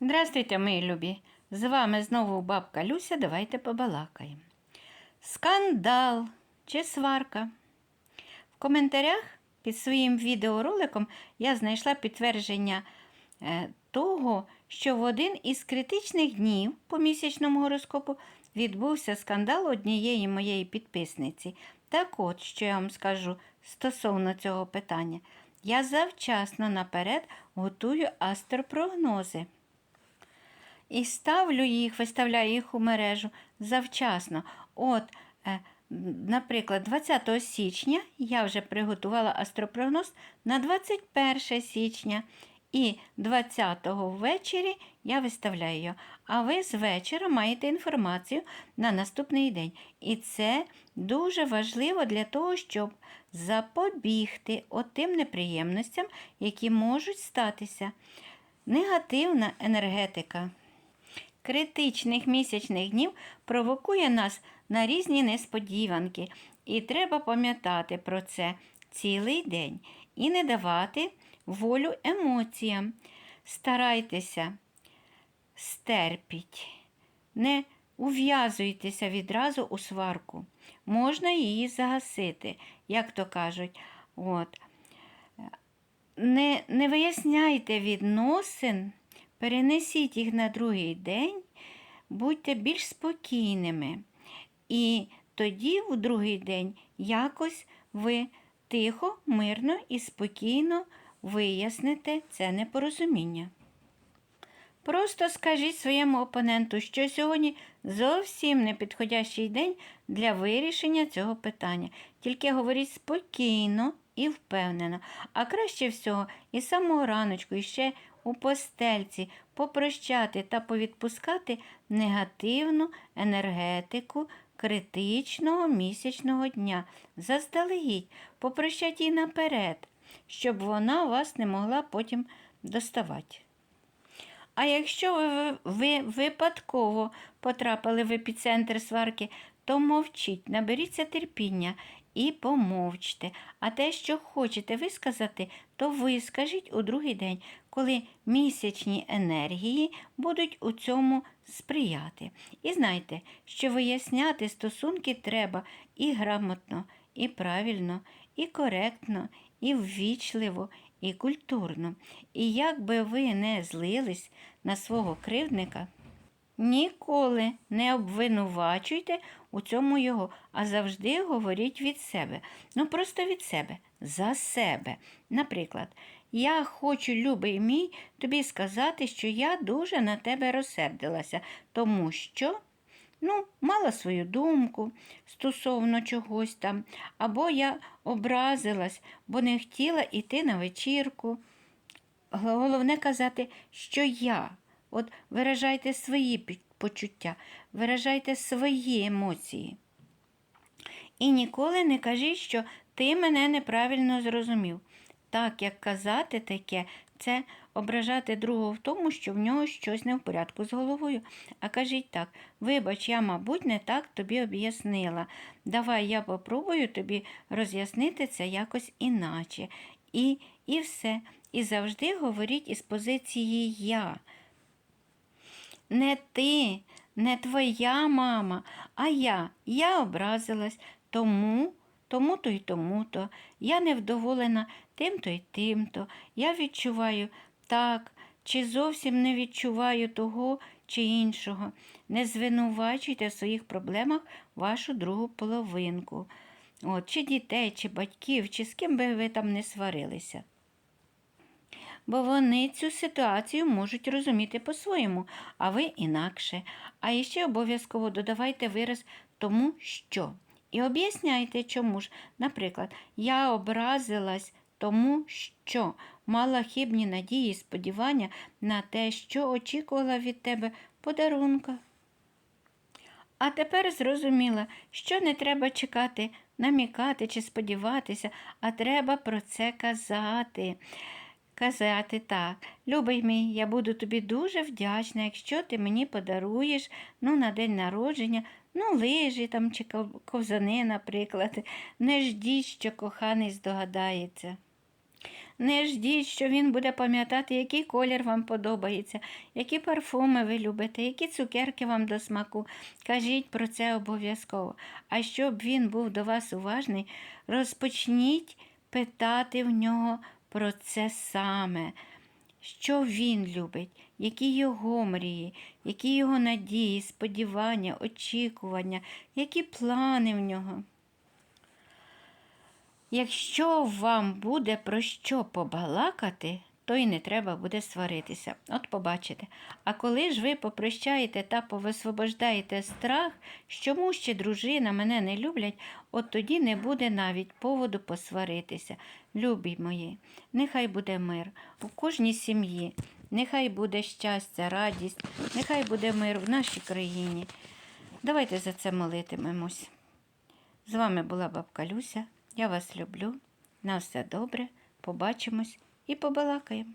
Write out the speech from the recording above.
Здравствуйте, мої любі! З вами знову бабка Люся. Давайте побалакаємо. Скандал чи сварка. В коментарях під своїм відеороликом я знайшла підтвердження е, того, що в один із критичних днів по місячному гороскопу відбувся скандал однієї моєї підписниці. Так от, що я вам скажу стосовно цього питання. Я завчасно наперед готую астропрогнози. І ставлю їх, виставляю їх у мережу завчасно. От, е, наприклад, 20 січня я вже приготувала астропрогноз на 21 січня. І 20-го ввечері я виставляю його. А ви з вечора маєте інформацію на наступний день. І це дуже важливо для того, щоб запобігти отим неприємностям, які можуть статися. Негативна енергетика критичних місячних днів провокує нас на різні несподіванки, і треба пам'ятати про це цілий день і не давати волю емоціям. Старайтеся, стерпіть, не ув'язуйтеся відразу у сварку. Можна її загасити, як то кажуть. От. Не, не виясняйте відносин. Перенесіть їх на другий день, будьте більш спокійними. І тоді, в другий день, якось ви тихо, мирно і спокійно виясните це непорозуміння. Просто скажіть своєму опоненту, що сьогодні зовсім не підходящий день для вирішення цього питання. Тільки говоріть спокійно і впевнено, а краще всього і самого раночку, і ще у постельці попрощати та повідпускати негативну енергетику критичного місячного дня. Заздалегідь, попрощать її наперед, щоб вона вас не могла потім доставати. А якщо ви, ви випадково потрапили в епіцентр сварки, то мовчіть, наберіться терпіння і помовчте. А те, що хочете висказати, то вискажіть у другий день, коли місячні енергії будуть у цьому сприяти. І знайте, що виясняти стосунки треба і грамотно, і правильно, і коректно, і ввічливо, і культурно. І як би ви не злились на свого кривдника, Ніколи не обвинувачуйте у цьому його, а завжди говоріть від себе. Ну, просто від себе, за себе. Наприклад, я хочу, любий мій, тобі сказати, що я дуже на тебе розсердилася, тому що ну, мала свою думку стосовно чогось там, або я образилась, бо не хотіла йти на вечірку. Головне казати, що я. От виражайте свої почуття, виражайте свої емоції. І ніколи не кажіть, що ти мене неправильно зрозумів. Так як казати таке, це ображати другого в тому, що в нього щось не в порядку з головою. А кажіть так, вибач, я, мабуть, не так тобі об'яснила. Давай я попробую тобі роз'яснити це якось іначе. І, і все. І завжди говоріть із позиції я. Не ти, не твоя мама, а я. Я образилась тому, тому-то й тому-то. Я невдоволена тим-то й тим-то. Я відчуваю так, чи зовсім не відчуваю того чи іншого. Не звинувачуйте в своїх проблемах вашу другу половинку. От, чи дітей, чи батьків, чи з ким би ви там не сварилися бо вони цю ситуацію можуть розуміти по-своєму, а ви інакше. А іще обов'язково додавайте вираз тому, що. І об'ясняйте, чому ж. Наприклад, я образилась тому, що мала хибні надії і сподівання на те, що очікувала від тебе подарунка. А тепер зрозуміла, що не треба чекати, намікати чи сподіватися, а треба про це казати казати так, любий мій, я буду тобі дуже вдячна, якщо ти мені подаруєш ну, на день народження, ну, лижі там чи ковзани, наприклад. Не ждіть, що коханий здогадається. Не ждіть, що він буде пам'ятати, який колір вам подобається, які парфуми ви любите, які цукерки вам до смаку. Кажіть про це обов'язково. А щоб він був до вас уважний, розпочніть питати в нього про це саме. Що він любить, які його мрії, які його надії, сподівання, очікування, які плани в нього. Якщо вам буде про що побалакати, то й не треба буде сваритися. От побачите. А коли ж ви попрощаєте та повисвобождаєте страх, що муж чи дружина мене не люблять, от тоді не буде навіть поводу посваритися. Любі мої, нехай буде мир у кожній сім'ї, нехай буде щастя, радість, нехай буде мир в нашій країні. Давайте за це молитимемось. З вами була бабка Люся. Я вас люблю. На все добре. Побачимось і побалакаємо.